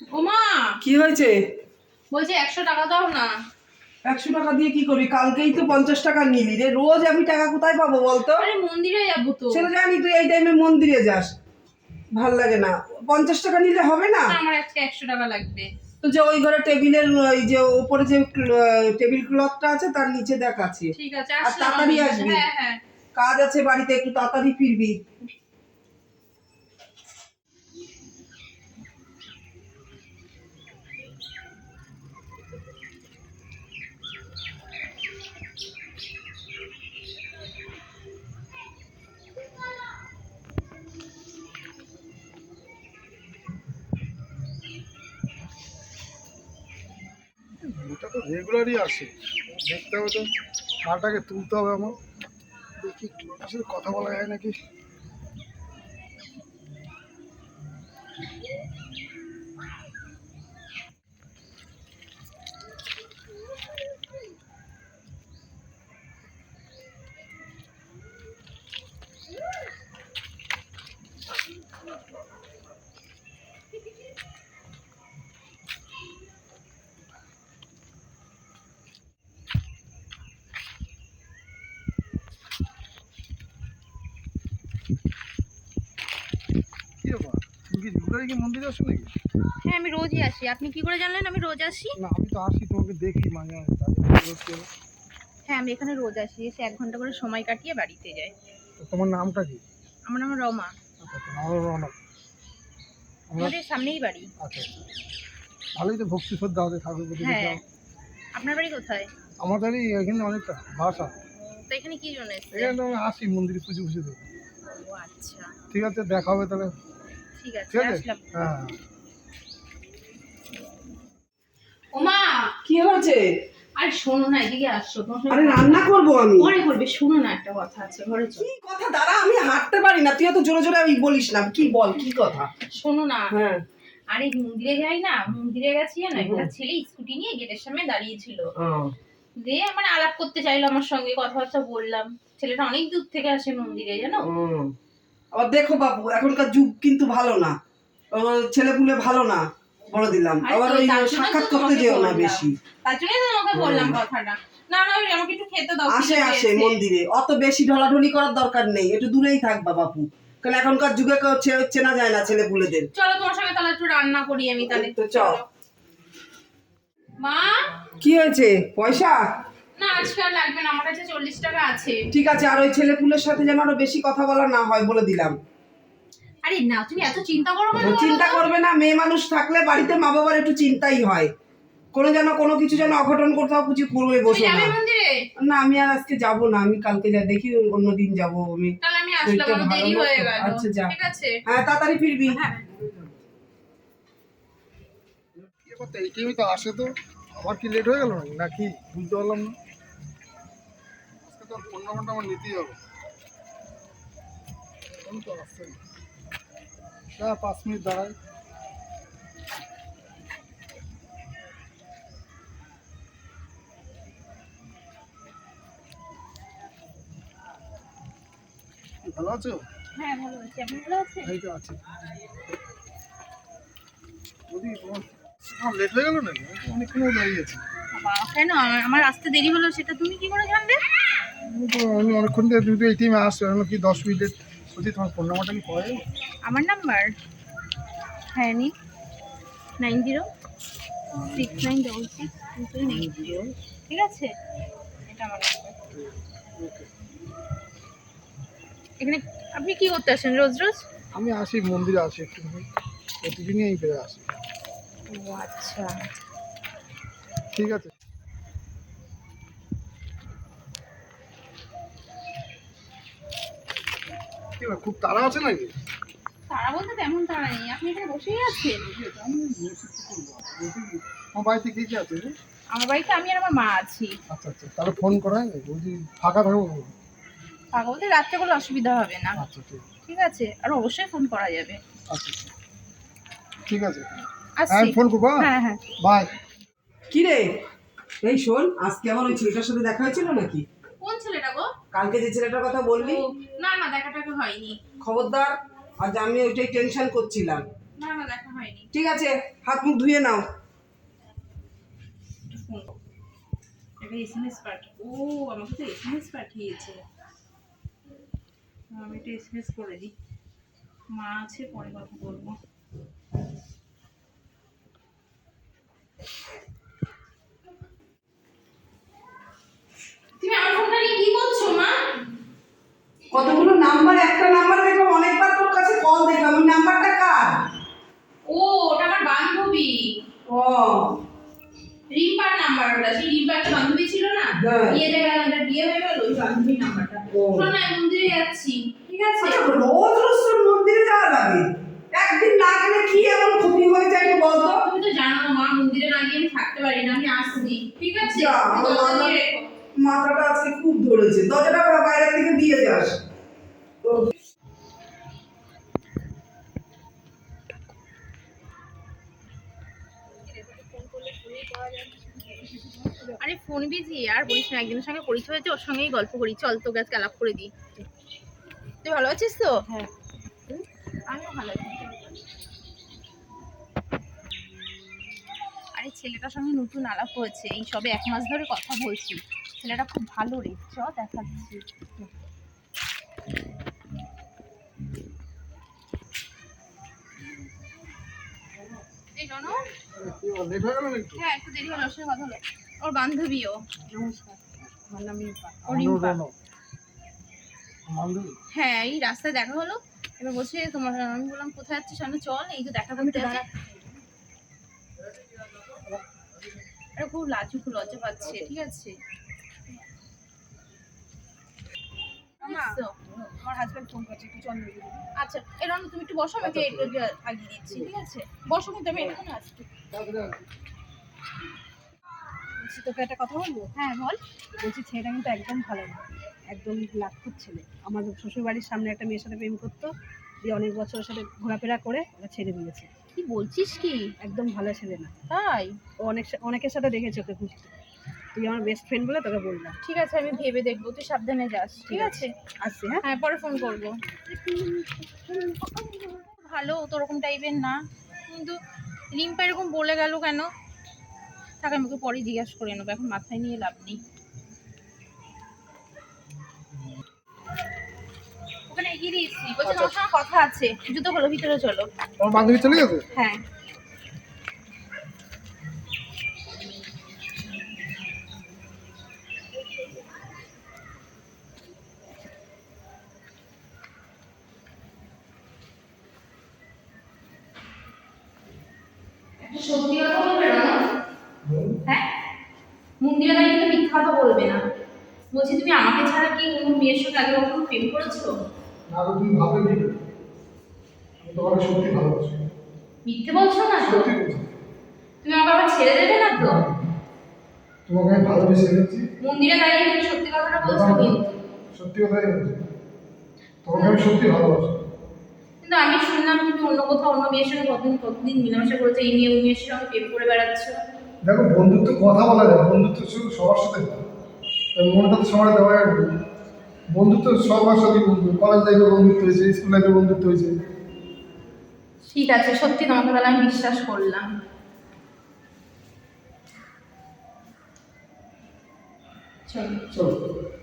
ওমা! কি হয়েছে? বলছি একশো টাকা দাও না। একশো টাকা দিয়ে কি করবি? কালকেই তো পঞ্চাশ টাকা নিলি রে। রোজ আমি টাকা কোথায় পাবো বলতো? আরে মন্দিরে যাব তো। সেটা জানি তুই এই টাইমে মন্দিরে যাস। ভালো লাগে না। পঞ্চাশ টাকা নিলে হবে না? আমার আজকে একশো টাকা লাগবে। তো যে ওই ঘরে টেবিলের ওই যে উপরে যে টেবিল ক্লথটা আছে তার নিচে দেখ আছে। ঠিক আছে আর তাড়াতাড়ি। আসবি। হ্যাঁ হ্যাঁ। কাজ আছে বাড়িতে একটু তাড়াতাড়ি ফিরবি। এটা তো রেগুলারই আসে। দেখতে হবে তো, মালটাকে তুলতে হবে আমার। দেখি কথা বলা যায় নাকি? কি ব্যাপার তুমি কি রেগুলারই কি মন্দিরে আসো নাকি? হ্যাঁ আমি রোজই আসি। আপনি কি করে জানলেন আমি রোজ আসি? না আমি তো আসি তোমাকে দেখি মাঝে মাঝে তারপরে হ্যাঁ আমি এখানে রোজ আসি এসে এক ঘণ্টা করে সময় কাটিয়ে বাড়িতে যাই। তো তোমার নামটা কি? আমার নাম রমা। আচ্ছা আচ্ছা আমার রনক আমাদের সামনেই বাড়ি। আচ্ছা ভালোই তো ভক্তি শ্রদ্ধা ঠাকুর প্রতি হ্যাঁ। আপনার বাড়ি কোথায়? আমার বাড়ি এখানে অনেকটা ভাষা তো এখানে কি জন্য এসেছেন? এখানে আমি আসি মন্দিরে পুজো পুজো দেবো আচ্ছা। ঠিক আছে দেখা হবে তাহলে। ঠিক আছে আসলাম। হ্যাঁ। ওমা কি হয়েছে? আরে শোনো না এদিকে আসছো আরে রান্না করব আমি। পরে করবে শোনো না একটা কথা আছে ঘরে চলো। কি কথা? দাঁড়া আমি হাঁটতে পারি না তুই এত জোরে জোরে আমি বলিস না কি বল কি কথা? শোনো না হ্যাঁ। আরে মন্দিরে যাই না মন্দিরে গেছি না একটা ছেলে স্কুটি নিয়ে গেটের সামনে দাঁড়িয়েছিল। দিয়ে মানে আলাপ করতে চাইলো আমার সঙ্গে কথাবার্তা বললাম। ছেলেটা অনেক দূর থেকে আসে মন্দিরে জানো। আবার দেখো বাবু এখনকার যুগ কিন্তু ভালো না। ছেলে পুলে ভালো না বলে দিলাম। আবার ওই সাক্ষাৎ করতে যেও না বেশি। তার জন্যই তোমাকে বললাম কথাটা। না না আমাকে একটু খেতে দাও আসে আসে মন্দিরে। অত বেশি ঢলাঢলি করার দরকার নেই। একটু দূরেই থাকবা বাপু কারণ এখনকার যুগে কেউ চেনা যায় না ছেলে পুলেদের চলো তোমার সঙ্গে তাহলে একটু রান্না করি আমি তাহলে। তো চল। মা? কি হয়েছে? পয়সা? না আজকে আর লাগবে না আমার কাছে চল্লিশ টাকা আছে। ঠিক আছে আর ওই ছেলে পুলের সাথে যেন আরও বেশি কথা বলা না হয় বলে দিলাম। আরে না তুমি এত চিন্তা করো কেন? চিন্তা করবে না মেয়ে মানুষ থাকলে বাড়িতে মা বাবার একটু চিন্তাই হয়। কোনো যেন কোনো কিছু যেন অঘটন কোথাও কিছু করবে বসে না। না আমি আর আজকে যাব না আমি কালকে যা দেখি অন্যদিন যাব আমি। তাহলে আমি আসলাম আমার দেরি হয়ে গেল। আচ্ছা, যা। ঠিক আছে। হ্যাঁ তাড়াতাড়ি ফিরবি। হ্যাঁ। কি করতে এই তো আসে তো। আবার কি লেট হয়ে গেল নাকি নাকি? বুঝতে পারলাম না। ফোন আমার নিতেই না। পাঁচ মিনিট দাঁড়াই ভালো আছো হ্যাঁ ভালো আছি ভালো এই তো লেট হয়ে গেল নাকি অনেকক্ষণ দাঁড়িয়ে আছি কেন আমার আসতে দেরি হলো, সেটা তুমি কি করে জানবে আমি আমি অনেকক্ষণ তো এই টিমে আসছো আমি কি দশ মিনিটের বলছি তোমার ফোন নাম্বারটা কি পাওয়া যাবে আমার নাম্বার হ্যাঁ নি। Nine zero six nine double six two eight zero ঠিক আছে? এটা আমার এখানে আপনি কি করতে আসেন রোজ রোজ? আমি আসি মন্দিরে আসি একটু প্রতিদিনই এই ফিরে আসি। ও আচ্ছা। ঠিক আছে। কি খুব তাড়া আছে নাকি? তারা বলতে তেমন তারা নেই আপনি এখানে বসেই আছেন। আমার বাড়িতে কে কে আছে আমার বাড়িতে আমি আর আমার মা আছি। আচ্ছা আচ্ছা তাহলে ফোন করা হয় বলছি ফাঁকা থাকব ফাঁকা বলতে রাত্রে কোনো অসুবিধা হবে না। আচ্ছা ঠিক ঠিক আছে আর অবশ্যই ফোন করা যাবে। আচ্ছা আচ্ছা। ঠিক আছে। আমি ফোন করব হ্যাঁ? হ্যাঁ বাই। কি রে এই শোন আজকে আমার ওই ছেলেটার সাথে দেখা হয়েছিল নাকি? কোন ছেলেটা গো? কালকে যে ছেলেটার কথা বললি? না না দেখাটাকে হয়নি। খবরদার আজ আমি ওইটাই টেনশন করছিলাম। না না দেখা হয়নি। ঠিক আছে হাত মুখ ধুয়ে নাও। ফোন একটা এসএমএস পাঠিয়ে ও আমাকে তো এসএমএস পাঠিয়েছে। আমি একটা এসএমএস করে দিই। মা আছে পরে কথা বলব। তুমি আমার ফোনটা নিয়ে কি করছ মা কতগুলো নাম্বার একটা নাম্বার দেখলাম অনেকবার তোর কাছে কল দেখলাম ওই নাম্বারটা কার ও ওটা আমার বান্ধবী ও রিম্পার নাম্বার সেই রিম্পার একটা বান্ধবী ছিল না? হ্যাঁ। বিয়েতে গেল ওদের বিয়ে হয়ে গেল ওই বান্ধবীর নাম্বারটা। না মন্দিরে যাচ্ছি ঠিক আছে? আচ্ছা রোজ রোজ মন্দিরে যাওয়া লাগে একদিন না গেলে কি এমন ক্ষতি হয়ে যায় বলতো তুমি তো জানো মা মন্দিরে না গিয়ে আমি থাকতে পারি না আমি আসছি ঠিক আছে। মাথাটা আজকে খুব ধরেছে। দরজাটা বাইরের থেকে দিয়ে যাস। ফোন বিজি আর বলিস না একজনের সঙ্গে পরিচয় হয়েছে ওর সঙ্গেই গল্প করি। চল তো গ্যাস আলাপ করে দিই। তুই ভালো আছিস তো? হ্যাঁ। আমিও ভালো আছি। আরে ছেলেটার সঙ্গে নতুন আলাপ হয়েছে। এই সবে এক মাস ধরে কথা বলছি। ছেলেটা খুব ভালো রে। চ দেখাচ্ছি। হয়ে হ্যাঁ একটু দেরি হলো ওর সঙ্গে কথা হলো। ওর বান্ধবীও। হ্যাঁ এই রাস্তায় দেখা হলো। এবার বলছে তোমার আমি বললাম কোথায় যাচ্ছিস আমি চল এই তো দেখা করতে খুব লাজুক লজ্জা পাচ্ছে ঠিক আছে? আমার হাজবেন্ড ফোন করছে একটু চল আচ্ছা এরকম তুমি একটু বসো আমাকে একটু একটু আগিয়ে দিচ্ছি ঠিক আছে? বসো কিন্তু আমি এখানে আসছি। বলছি তোকে একটা কথা বলব? হ্যাঁ বল। বলছি ছেলেটা কিন্তু একদম ভালো না। একদম লাক্ষুর ছেলে। আমার শ্বশুর বাড়ির সামনে একটা মেয়ের সাথে প্রেম করতো দিয়ে অনেক বছরের সাথে ঘোরাফেরা করে ওরা ছেড়ে দিয়েছে। কি বলছিস কি? একদম ভালো ছেলে না। তাই? ও অনেক অনেকের সাথে দেখেছে ওকে ঘুরতে। তুই আমার বেস্ট ফ্রেন্ড বলে তোকে বললাম। ঠিক আছে আমি ভেবে দেখব। তুই সাবধানে যাস ঠিক আছে? আসছি হ্যাঁ? হ্যাঁ পরে ফোন করব। ভালো তো ওরকম টাইপের না। কিন্তু রিম্পা এরকম বলে গেল কেন? তাকে আমাকে পরে জিজ্ঞাসা করে নেব এখন মাথায় নিয়ে লাভ নেই। ওখানে এগিয়ে দিয়েছি বলছে তোমার সঙ্গে কথা আছে জুতো হলো ভিতরে চলো। তোমার বান্ধবী চলে গেছে? হ্যাঁ সত্যি কথা বলবে না হ্যাঁ মন্দিরে দাঁড়িয়ে কিন্তু মিথ্যা কথা বলবে না বলছি তুমি আমাকে ছাড়া কি কোনো মেয়ের সঙ্গে আগে কখনো প্রেম করেছ? না তো তুমি ভাবলে দিবে আমি তোমাকে সত্যি ভালোবাসি মিথ্যে বলছো না তো? সত্যি বলছি। তুমি আমাকে আবার ছেড়ে দেবে না তো? তোমাকে আমি ভালোবেসে ফেলেছি। মন্দিরে দাঁড়িয়ে তুমি সত্যি কথাটা বলছো কিন্তু সত্যি কথাই বলছি। তোমাকে আমি সত্যি ভালোবাসি। কিন্তু আমি শুনলাম তুমি অন্য কোথাও অন্য মেয়ের সঙ্গে কতদিন কতদিন মিলামেশা করেছ? এই নিয়ে ওই মেয়ের সঙ্গে প্রেম করে বেড়াচ্ছ। দেখো বন্ধুত্ব কথা বলা যায় বন্ধুত্ব শুধু সবার সাথে মনটা তো সবার দেওয়া যাবে। বন্ধুত্ব সব আসলে বন্ধু। কলেজ লাইফে বন্ধুত্ব হয়েছে স্কুল লাইফে বন্ধুত্ব হয়েছে। ঠিক আছে সত্যি তোমাকে তাহলে আমি বিশ্বাস করলাম। চল। চলো।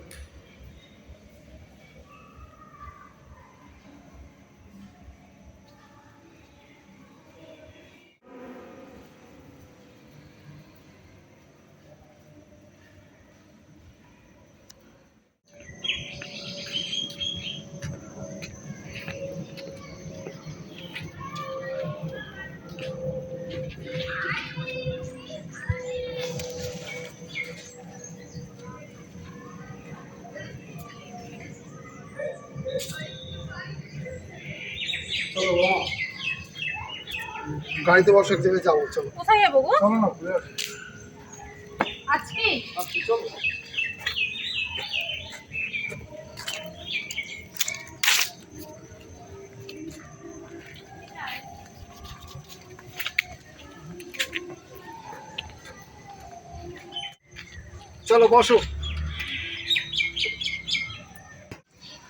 গাড়িতে বসে এক জায়গায় যাব চলো। কোথায় যাব গো? চলো না আজকে? আজকে আচ্ছা চলো। চলো বসো।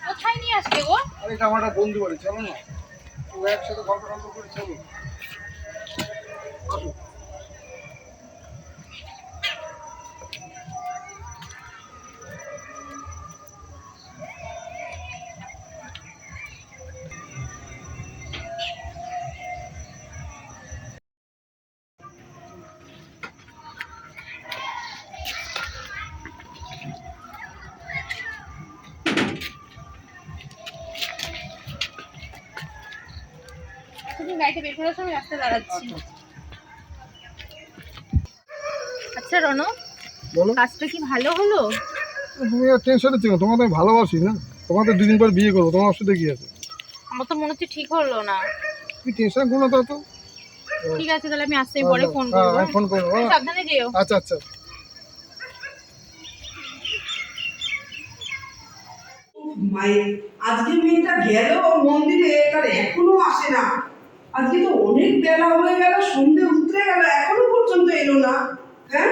কোথায় নিয়ে আসবে ও? আরে এটা আমার বন্ধু বাড়ি চলো না। একসাথে গল্প টল্প করে চলো। গাড়িটা বের করার সময় রাস্তায় দাঁড়াচ্ছি। আচ্ছা রনো বলো। কাজটা কি ভালো হলো? তুমি আর টেনশনে থেকো তোমাকে আমি ভালোবাসি না তোমাদের দুদিন পর বিয়ে করব তোমার অসুবিধা কি আছে? আমার তো মনে হচ্ছে ঠিক হলো না। তুমি টেনশন করো না তো তো। ঠিক আছে তাহলে আমি আসতে পরে ফোন হ্যাঁ, করব ফোন করব হ্যাঁ। সাবধানে যেও। আচ্ছা আচ্ছা। মায়ের আজকে মেয়েটা গেল মন্দিরে তার এখনও আসে না। আজকে তো অনেক বেলা হয়ে গেল, সন্ধে উতরে গেল, এখনও পর্যন্ত এলো না। হ্যাঁ?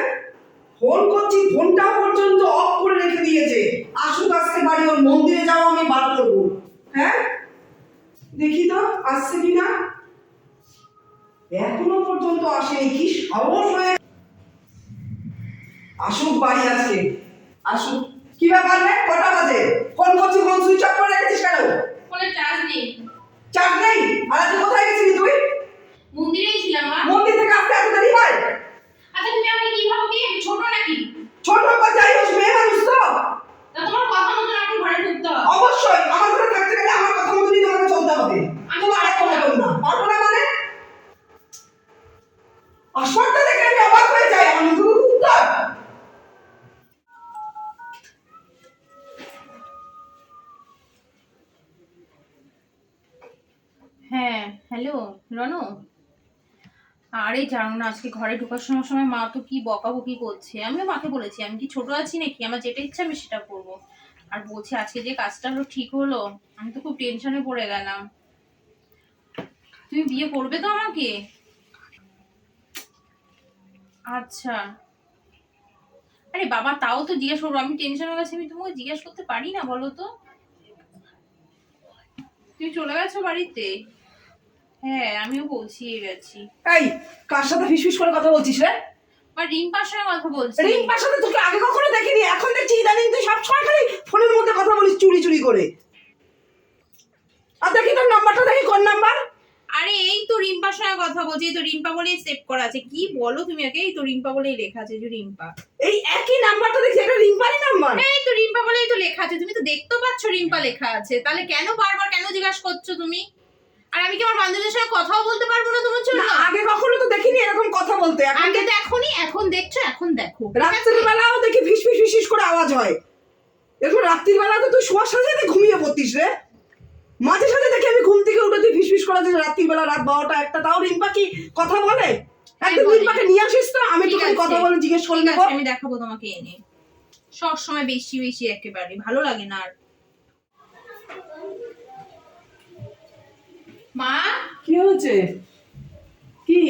ফোন করছি ফোনটা পর্যন্ত অফ করে রেখে দিয়েছে। আসুক আসতে বাড়ি, ওর মন্দিরে যাও, আমি বার করব। হ্যাঁ? দেখি তো, আসছে কি না? এখনও পর্যন্ত আসেনি, কি সাহস হয়ে আসুক বাড়ি আজকে, আসুক। কি ব্যাপার রে? কটা বাজে? ফোন করছি, ফোন সুইচ অফ করে রেখেছিস কেন? ফোনে চার্জ নেই। চার্জ নেই? আর আজকে কোথায় গেছিলি তুই? মন্দিরেই ছিলাম মা। মন্দির থেকে আসতে এত দেরি হয়? আচ্ছা তুমি আমাকে কি ভাবো কি ছোট নাকি? ছোট বা যাই হোক মেয়ে মানুষ তো তা তোমার কথা মতো এখন ঘরে ঢুকতে হবে অবশ্যই আমার ঘরে থাকতে গেলে আমার কথা মতনই তোমাকে চলতে হবে তোমার আর কোনো মতন না পারব না মানে আসবারটা দেখে আমি অবাক হয়ে যাই আমার নতুন উত্তর হ্যাঁ হ্যালো রনু আরে জানো না, আজকে ঘরে ঢোকার সময় সময় মা তো কি বকাবকি করছে। আমিও মাকে বলেছি, আমি কি ছোট আছি নাকি? আমার যেটা ইচ্ছা আমি সেটা করব। আর বলছি, আজকে যে কাজটা হলো ঠিক হলো, আমি তো খুব টেনশনে পড়ে গেলাম। তুমি বিয়ে করবে তো আমাকে? আচ্ছা। আরে বাবা, তাও তো জিজ্ঞেস করব, আমি টেনশন হয়ে গেছি, আমি তোমাকে জিজ্ঞেস করতে পারি না বলো তো? তুমি চলে গেছো বাড়িতে? হ্যাঁ আমিও পৌঁছিয়ে গেছি এই কার সাথে ফিসফিস করে কথা বলছিস রে? আর রিম্পার সঙ্গে কথা বলছি। রিম্পার সাথে তোকে আগে কখনো দেখিনি এখন দেখছি ইদানিং তুই খালি ফোনের মধ্যে কথা বলিস চুরি চুরি করে। আর দেখি তোর নাম্বারটা দেখি কোন নাম্বার আরে এই তো রিম্পার সঙ্গে কথা বলছি তো রিম্পা বলেই সেভ করা আছে। কি বলো তুমি আগে এই তো রিম্পা বলেই লেখা আছে যে রিম্পা। এই একই নাম্বারটা দেখছি এটা রিম্পারই নাম্বার এই তো রিম্পা বলেই তো লেখা আছে তুমি তো দেখতেও পাচ্ছ রিম্পা লেখা আছে। তাহলে কেন বারবার কেন জিজ্ঞাসা করছ তুমি? আর আমি কি আমার বান্ধবীদের সঙ্গে কথাও বলতে পারব না তোমার জন্য? না আগে কখনো তো দেখিনি এরকম কথা বলতে। এখন আগে দেখোনি এখন দেখছ এখন দেখো। রাত্রির বেলাও দেখি ফিস ফিস ফিস করে আওয়াজ হয়। এখন রাত্রির বেলা তো তুই শোয়ার সাথে সাথে ঘুমিয়ে পড়তিস রে। মাঝে সাথে দেখি আমি ঘুম থেকে উঠে তুই ফিস ফিস করে দিস রাত্রির বেলা রাত বারোটা একটা তাও রিম্পা কি কথা বলে? একদিন বলে। রিম্পাকে নিয়ে আসিস তো আমি আছে। কথা বলে জিজ্ঞেস করে নেব। আছে, আমি দেখাবো তোমাকে এনে। সব সময় বেশি বেশি একেবারে। ভালো লাগে না আর। মা? কি হয়েছে? কি?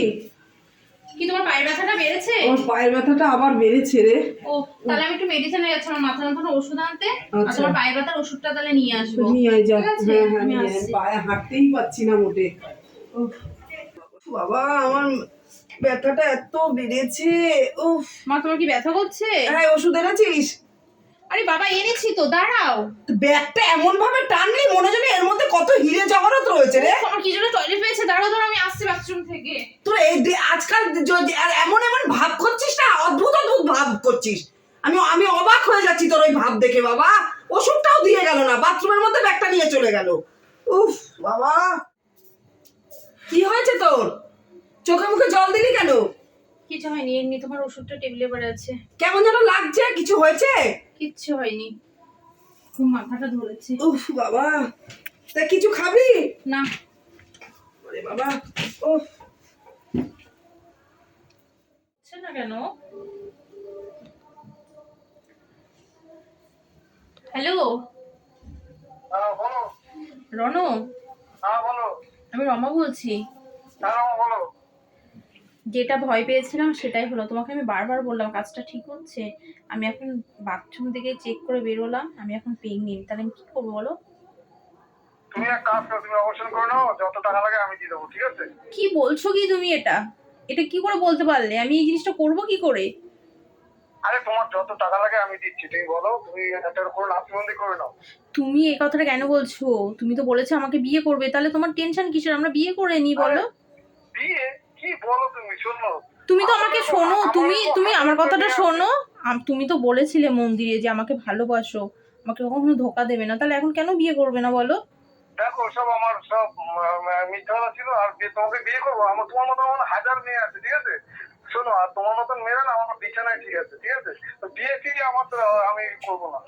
কি তোমার পায়ের ব্যথাটা বেড়েছে? ওর পায়ের ব্যথাটা আবার বেড়েছে রে। ও তাহলে আমি একটু মেডিসিনে যাচ্ছি আমার মাথা যন্ত্রণার ওষুধ আনতে। আর আচ্ছা। তোমার পায়ের ব্যথার ওষুধটা তাহলে নিয়ে আসব। নিয়ে আয় যা। হ্যাঁ হ্যাঁ। পায়ে হাঁটতেই পাচ্ছি না মোটে। বাবা আমার ব্যথাটা এত বেড়েছে। উফ। মা তোমার কি ব্যথা করছে? হ্যাঁ ওষুধ এনেছিস? আরে বাবা এনেছি তো দাঁড়াও। ব্যাগটা এমন ভাবে টানলি মনে যেন এর মধ্যে কত হিরে জগরত রয়েছে রে। আমার কি জন্য টয়লেট পেয়েছে? দাঁড়াও দাঁড়াও আমি আসছি বাথরুম থেকে। তোর এই আজকাল যদি- আর এমন এমন ভাব করছিস না অদ্ভুত অদ্ভুত ভাব করছিস। আমি আমি অবাক হয়ে যাচ্ছি তোর ওই ভাব দেখে বাবা। ওষুধটাও দিয়ে গেল না বাথরুমের মধ্যে ব্যাগটা নিয়ে চলে গেল। উফ বাবা। কি হয়েছে তোর? চোখে মুখে জল দিলি কেন? কিছু হয়নি এমনি তোমার ওষুধটা টেবিলে পড়ে আছে। কেমন যেন লাগছে? কিছু হয়েছে? কিচ্ছু হয়নি। খুব মাথাটা ধরেছে। উফ বাবা তা কিছু খাবি? না। ওরে বাবা উফ। না কেন? হ্যালো হ্যাঁ বলো। রনু? হ্যাঁ বলো। আমি রমা বলছি। হ্যাঁ বলো। যেটা ভয় পেয়েছিলাম সেটাই হলো। তোমাকে আমি বারবার বললাম কাজটা ঠিক হচ্ছে? আমি এখন বাথরুম থেকে চেক করে বেরোলাম আমি এখন নিন তাহলে আমি কি করব বলো? তুমি এক কাজ করো তুমি অবসর করে নাও যত টাকা লাগে আমি দিয়ে দেবো ঠিক আছে? কি বলছো কি তুমি এটা? এটা কি করে বলতে পারলে? আমি এই জিনিসটা করব কি করে? আরে তোমার যত টাকা লাগে আমি দিচ্ছি তুমি বলো তুমি একটা করে নাচবন্দি করে নাও। তুমি এই কথাটা কেন বলছো? তুমি তো বলেছ আমাকে বিয়ে করবে তাহলে তোমার টেনশন কিসের? আমরা বিয়ে করে নি বলো। বিয়ে? কি বলো তুমি? শোনো। তুমি তো আমাকে শোনো তুমি তুমি আমার কথাটা শোনো। তুমি তো বলেছিলে মন্দিরে যে আমাকে ভালোবাসো। আমাকে কখনো ধোকা দেবে না। তাহলে এখন কেন বিয়ে করবে না বলো? দেখো সব আমার সব মিথ্যা ছিল। আর তোমাকে বিয়ে করব? আমার তোমার মতো আমার হাজার মেয়ে আছে ঠিক আছে? শোনো আর তোমার মতন মেয়েরা না আমার বিছানায় ঠিক আছে ঠিক আছে? বিয়ে ফিরে আমার আমি করব না।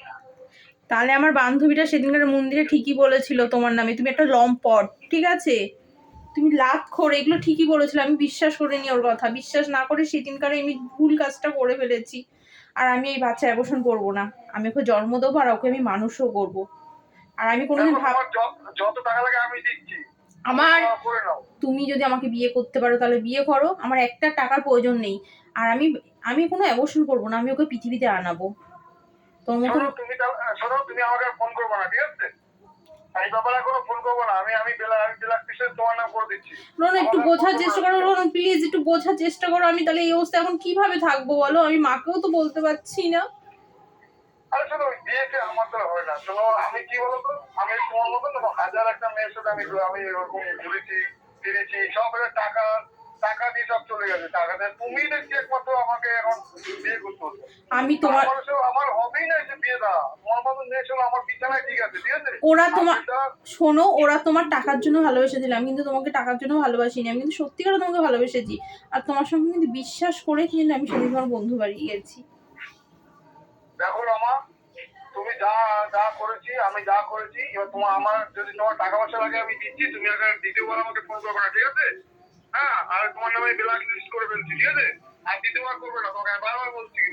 তাহলে আমার বান্ধবীটা সেদিনকার মন্দিরে ঠিকই বলেছিল তোমার নামে তুমি একটা লম্পট ঠিক আছে? তুমি লাভ করে এগুলো ঠিকই বলেছিল আমি বিশ্বাস করিনি ওর কথা। বিশ্বাস না করে সেদিনকার আমি ভুল কাজটা করে ফেলেছি। আর আমি এই বাচ্চা অ্যাবর্শন করব না। আমি ওকে জন্ম দেবো আর ওকে আমি মানুষও করব। আর আমি কোনোদিন ভাব যত- টাকা লাগে আমি দিচ্ছি। আমার তুমি যদি আমাকে বিয়ে করতে পারো তাহলে বিয়ে করো। আমার একটা টাকার প্রয়োজন নেই। আর আমি আমি কোনো অ্যাবর্শন করব না। আমি ওকে পৃথিবীতে আনাবো। তোমার মতো তুমি তুমি আমাকে ফোন করব না ঠিক আছে? এই ব্যাপারে কোনো ফোন করব না। আমি আমি বেলা আমি বেলা কিসের তোমার নাম করে দিচ্ছি। রোন একটু বোঝার চেষ্টা করো। প্লিজ একটু বোঝার চেষ্টা করো। আমি তাহলে এই অবস্থা এখন কীভাবে থাকব বলো? আমি মাকেও তো বলতে পারছি না। আরে শোনো বিয়েতে আমার তো হয় না। শোনো আমি কি বলতো? আমি তোমার মতন হাজার একটা মেয়ের সাথে আমি আমি এরকম ঘুরেছি ফিরেছি সব টাকা টাকা দিয়ে সব চলে গেছে টাকা দিয়ে তুমি দেখছি একমাত্র আমাকে এখন বিয়ে করতে হচ্ছে আমি তোমার আমার হবেই না যে বিয়ে দেওয়া। তোমার মতন মেয়ে শোনো আমার বিছানায় ঠিক আছে ঠিক আছে? ওরা তোমার শোনো ওরা তোমার টাকার জন্য ভালোবেসেছিল। আমি কিন্তু তোমাকে টাকার জন্য ভালোবাসিনি। আমি কিন্তু সত্যিকার তোমাকে ভালোবেসেছি। আর তোমার সঙ্গে কিন্তু বিশ্বাস করে কিন্তু আমি সেদিন তোমার বন্ধু বাড়ি গেছি। দেখো রমা তুমি যা যা করেছি আমি যা করেছি এবার তোমার আমার যদি তোমার টাকা পয়সা লাগে আমি দিচ্ছি। তুমি আগে দ্বিতীয়বার আমাকে ফোন করবে না ঠিক আছে? হ্যাঁ আর তোমার নামে ব্ল্যাক লিস্ট করে ফেলছি, ঠিক আছে? আর দ্বিতীয়বার করবে না, তোমাকে বারবার বলছি।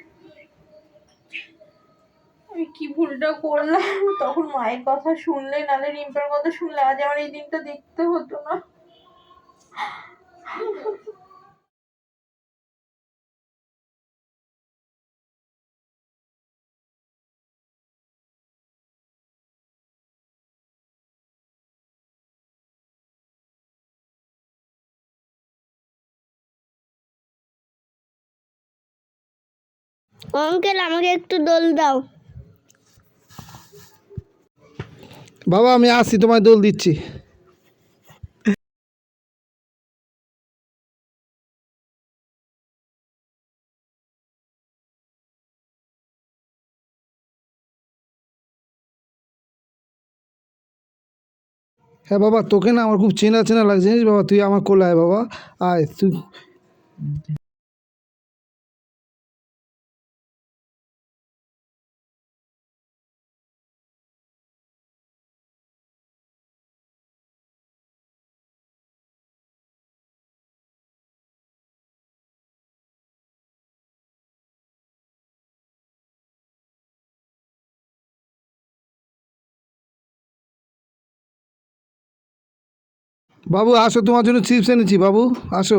আমি কি ভুলটা করলাম? তখন মায়ের কথা শুনলে নালে রিম্পার কথা শুনলে, আজ আমার এই দিনটা দেখতে হতো না। অঙ্কেল আমাকে একটু দোল দাও। বাবা, আমি আসছি, তোমায় দোল দিচ্ছি। হ্যাঁ বাবা, তোকে না আমার খুব চেনা চেনা লাগছে, জানিস বাবা? তুই আমার কোলে আয় বাবা। আয়, তুই বাবু আসো তোমার জন্য চিপস এনেছি বাবু আসো।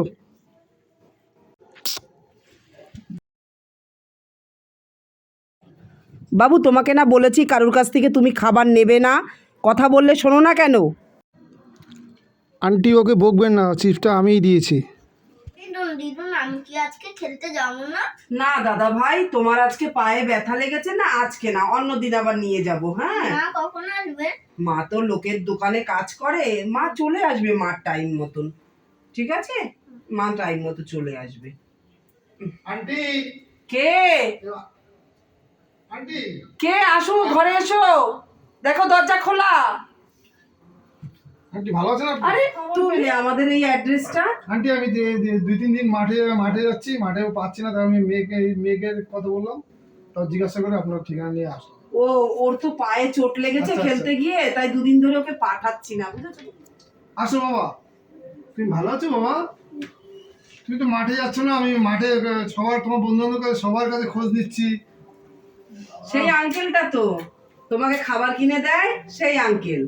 বাবু তোমাকে না বলেছি কারোর কাছ থেকে তুমি খাবার নেবে না। কথা বললে শোনো না কেন? আন্টি ওকে বকবেন না চিপসটা আমিই দিয়েছি। দিদুন আমি কি আজকে খেলতে যাব না? না দাদা ভাই তোমার আজকে পায়ে ব্যথা লেগেছে না আজকে না অন্য দিন আবার নিয়ে যাব হ্যাঁ? মা কখন আসবে? মা তো লোকের দোকানে কাজ করে মা চলে আসবে মার টাইম মতন ঠিক আছে? মা টাইম মতো চলে আসবে। আন্টি! কে? আন্টি! কে? আসো ঘরে এসো। দেখো দরজা খোলা। আন্টি ভালো আছেন আপনি? আরে তুমি আমাদের এই অ্যাড্রেসটা আন্টি আমি দুই তিন দিন মাঠে মাঠে যাচ্ছি মাঠে পাচ্ছি না তাই আমি মেয়েকে মেয়েকে কথা বললাম। তাও জিজ্ঞাসা করে আপনার ঠিকানা নিয়ে আসলাম। ও ওর তো পায়ে চোট লেগেছে আচ্ছা, খেলতে গিয়ে তাই দুদিন ধরে ওকে পাঠাচ্ছি না বুঝেছ? আসো বাবা। তুমি ভালো আছো বাবা? তুমি তো মাঠে যাচ্ছ না আমি মাঠে সবার তোমার বন্ধু বান্ধব কাছে সবার কাছে খোঁজ নিচ্ছি। সেই আঙ্কেলটা তো। তোমাকে খাবার কিনে দেয় সেই আঙ্কেল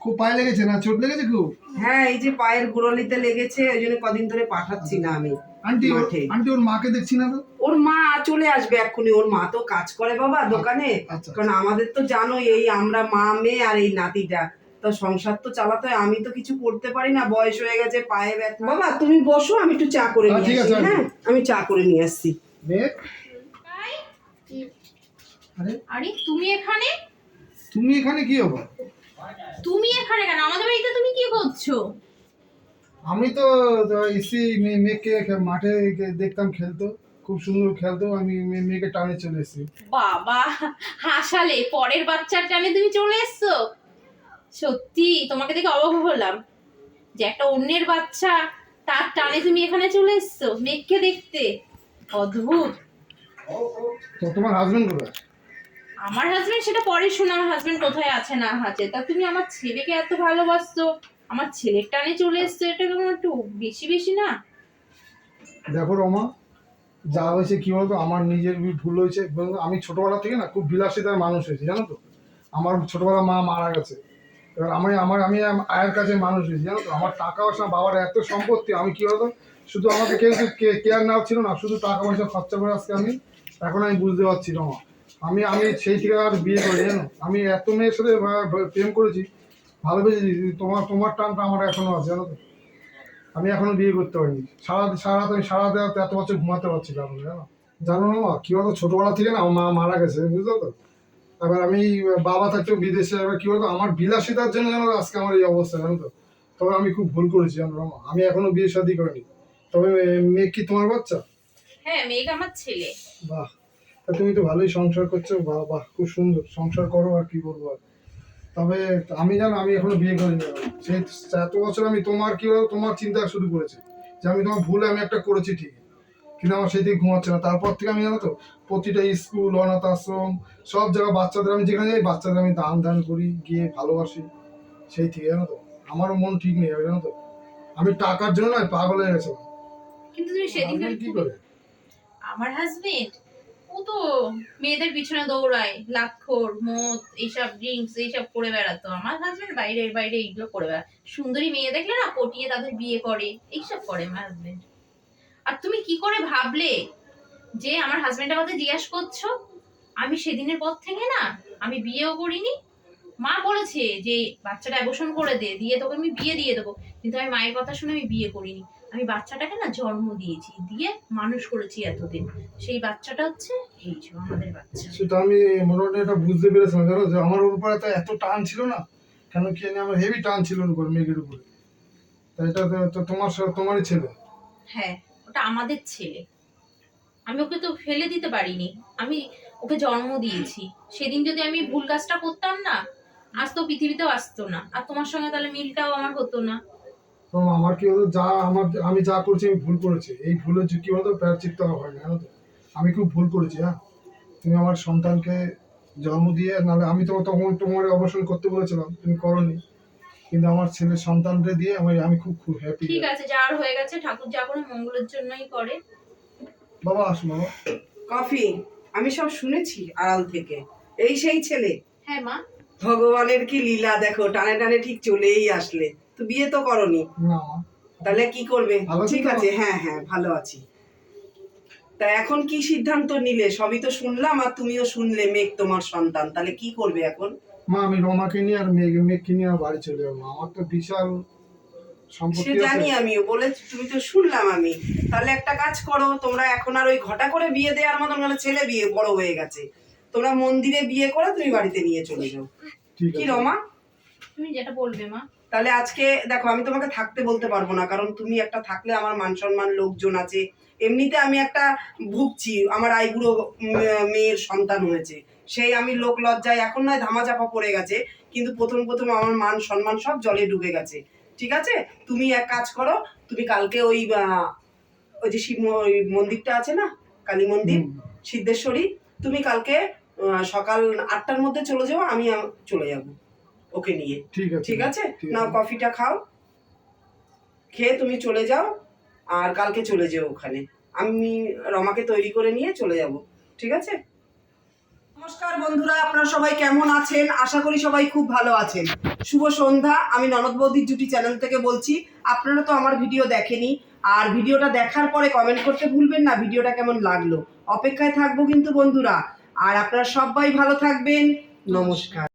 খুব পায়ে লেগেছে না? চোট লেগেছে খুব? হ্যাঁ এই যে পায়ের গোড়ালিতে লেগেছে ওই জন্য কদিন ধরে পাঠাচ্ছি না আমি আন্টি আন্টি ওর মাকে দেখছি না তো? ওর মা চলে আসবে এক্ষুনি ওর মা তো কাজ করে বাবা দোকানে। আচ্ছা। কারণ আমাদের তো জানোই এই আমরা মা মেয়ে আর এই নাতিটা। তা সংসার তো চালাতে হয় আমি তো কিছু করতে পারি না বয়স হয়ে গেছে পায়ে ব্যথা। বাবা তুমি বসো আমি একটু চা করে হ্যাঁ, নিয়ে ঠিক আসি আছে, হ্যাঁ? আমি চা করে নিয়ে আসছি। আরে আরে। তুমি এখানে? তুমি এখানে কি হব তুমি এখানে কেন? আমাদের বাড়িতে তুমি কি করছ? আমি তো এসি মেয়েকে মাঠে দেখতাম খেলতো খুব সুন্দর খেলতো আমি মেয়ে- মেয়েকে টানে চলে এসেছি। বাবা হাসালে পরের বাচ্চার টানে তুমি চলে এসছো? সত্যি তোমাকে দেখে অবাক হলাম যে একটা অন্যের বাচ্চা তার টানে তুমি এখানে চলে এসছো মেঘকে দেখতে। অদ্ভুত। তো তোমার হাজবেন্ড কোথায়? আমার হাজবেন্ড সেটা পরে শোনো আমার হাজবেন্ড কোথায় আছে না আছে। তা তুমি আমার ছেলেকে এত ভালোবাসছো? আমার ছেলের টানে চলে এসছো, এটা কেমন একটু বেশি বেশি না? দেখো রমা, যা হয়েছে কি বলতো, আমার নিজের ভুল হয়েছে। আমি ছোটবেলা থেকে না খুব বিলাসিতার মানুষ হয়েছি, জানো তো? আমার ছোটবেলা মা মারা গেছে। এবার আমি, আমার, আমি আয়ের কাছে মানুষ হয়েছি, জানো তো? আমার টাকা পয়সা, বাবার এত সম্পত্তি, আমি কি বলতো? শুধু আমাকে কেউ কেয়ার নেওয়া ছিল না, শুধু টাকা পয়সা খরচা করে আজকে আমি, এখন আমি বুঝতে পারছি রমা। আমি আমি সেই থেকে আর বিয়ে করি জানো? আমি এত মেয়ের সাথে প্রেম করেছি ভালোবেসেছি তোমার তোমার টানটা আমার এখনও আছে জানো তো? আমি এখনও বিয়ে করতে পারিনি। সারা সারা রাত আমি সারা রাত এত বছর ঘুমাতে পারছি না জানো? জানো না কি বলতো? ছোটবেলা থেকে না আমার মা মারা গেছে বুঝলো তো? এবার আমি বাবা থাকতেও বিদেশে এবার কি বলতো? আমার বিলাসিতার জন্য জানো আজকে আমার এই অবস্থা জানো তো? তবে আমি খুব ভুল করেছি জানো আমি এখনও বিয়ে শাদি করিনি। তবে মেয়ে কি তোমার বাচ্চা? হ্যাঁ মেঘ আমার ছেলে? বাহ। তা তুমি তো ভালোই সংসার করছ বাহ বাহ খুব সুন্দর। সংসার করো আর কি বলব আর। তবে আমি জানো আমি এখনও বিয়ে করিনি সেই এত বছর আমি তোমার কি বলতো তোমার চিন্তা শুরু করেছি। যে আমি তোমার ভুলে আমি একটা করেছি ঠিক। কিন্তু আমার সেই থেকে ঘুমাচ্ছে না। তারপর থেকে আমি জানো তো প্রতিটা স্কুল অনাথ আশ্রম সব জায়গায় বাচ্চাদের আমি যেখানে যাই বাচ্চাদের আমি দান দান করি গিয়ে ভালোবাসি। সেই থেকে জানো তো আমারও মন ঠিক নেই জানো তো। আমি টাকার জন্য না পাগল হয়ে গেছিলাম। কিন্তু তুমি সেদিন কি করে? আমার হাজবেন্ড তো মেয়েদের পিছনে দৌড়ায়, লাক্ষর, মদ, এইসব ড্রিঙ্কস এইসব করে বেড়াতো। আমার হাজবেন্ড বাইরের, বাইরে এইগুলো করে বেড়া সুন্দরী মেয়ে দেখলে না পটিয়ে তাদের বিয়ে করে, এইসব করে আমার হাজবেন্ড আর তুমি কি করে ভাবলে যে আমার হাজবেন্ডের কথা জিজ্ঞাসা করছ? আমি সেদিনের পর থেকে না, আমি বিয়েও করিনি। মা বলেছে যে, বাচ্চাটা অ্যাবর্শন করে দে, দিয়ে তোকে আমি বিয়ে দিয়ে দেবো। কিন্তু আমি মায়ের কথা শুনে আমি বিয়ে করিনি। আমি বাচ্চাটাকে না জন্ম দিয়েছি, দিয়ে মানুষ করেছি এতদিন। সেই বাচ্চাটা হচ্ছে এই যে আমাদের বাচ্চা। সেটা আমি মোটামুটি এটা বুঝতে পেরেছিলাম জানো যে আমার উপরে তো এত টান ছিল না কেন কি আমার হেভি টান ছিল ওর উপর মেঘের উপরে। তাই এটা তো- তোমার তোমারই ছেলে। হ্যাঁ ওটা আমাদের ছেলে। আমি ওকে তো ফেলে দিতে পারিনি আমি ওকে জন্ম দিয়েছি। সেদিন যদি আমি ভুল কাজটা করতাম না আজ তো পৃথিবীতেও আসতো না। আর তোমার সঙ্গে তাহলে মিলটাও আমার হতো না। তো আমার কি হলো যা আমার আমি যা করছি আমি ভুল করেছি। এই ভুলের কি বলতো প্রায়শ্চিত্ত হয় না আমি খুব ভুল করেছি হ্যাঁ? তুমি আমার সন্তানকে জন্ম দিয়ে নাহলে আমি তো তখন তোমার অবসর করতে বলেছিলাম তুমি করনি। কিন্তু আমার ছেলে সন্তানকে দিয়ে আমি আমি খুব খুব হ্যাপি ঠিক আছে যার হয়ে গেছে ঠাকুর যা করে মঙ্গলের জন্যই করে। বাবা আসো বাবা। কফি আমি সব শুনেছি আড়াল থেকে। এই সেই ছেলে। হ্যাঁ মা। ভগবানের কি লীলা দেখো টানে টানে ঠিক চলেই আসলে। তো বিয়ে তো করনি। না মা। তাহলে কি করবে? ঠিক আছে হ্যাঁ হ্যাঁ ভালো আছি। তা এখন কি সিদ্ধান্ত নিলে? সবই তো শুনলাম আর তুমিও শুনলে মেঘ তোমার সন্তান। তাহলে কি করবে এখন? মা আমি রমাকে নিয়ে আর মেঘ মেঘকে নিয়ে বাড়ি চলে যাব আমার তো বিশাল সে জানি আমিও। বলে তুমি তো শুনলাম আমি। তাহলে একটা কাজ করো তোমরা এখন আর ওই ঘটা করে বিয়ে দেওয়ার মতন মানে ছেলে বিয়ে বড় হয়ে গেছে। তোমরা মন্দিরে বিয়ে করে তুমি বাড়িতে নিয়ে চলে যাও। কি রমা? তুমি যেটা বলবে মা। তাহলে আজকে দেখো আমি তোমাকে থাকতে বলতে পারব না। কারণ তুমি একটা থাকলে আমার মান সম্মান লোকজন আছে। এমনিতে আমি একটা ভুগছি আমার আইবুড়ো মেয়ের সন্তান হয়েছে। সেই আমি লোক লজ্জায় এখন নয় ধামাচাপা পড়ে গেছে কিন্তু প্রথম প্রথম আমার মান সম্মান সব জলে ডুবে গেছে। ঠিক আছে? তুমি এক কাজ করো তুমি কালকে ওই ওই যে শিব মন্দিরটা আছে না? কালী মন্দির সিদ্ধেশ্বরী তুমি কালকে সকাল আটটার মধ্যে চলে যাও আমি চলে যাব ওকে নিয়ে। ঠিক আছে নাও কফিটা খাও খেয়ে তুমি চলে যাও। আর কালকে চলে যেও ওখানে। আমি রমাকে তৈরি করে নিয়ে চলে যাব, ঠিক আছে? নমস্কার বন্ধুরা, আপনারা সবাই কেমন আছেন? আশা করি সবাই খুব ভালো আছেন। শুভ সন্ধ্যা, আমি ননদ বৌদির জুটি চ্যানেল থেকে বলছি, আপনারা তো আমার ভিডিও দেখেনি, আর ভিডিওটা দেখার পরে কমেন্ট করতে ভুলবেন না, ভিডিওটা কেমন লাগল? অপেক্ষায় থাকব কিন্তু বন্ধুরা, আর আপনারা সবাই ভালো থাকবেন। নমস্কার।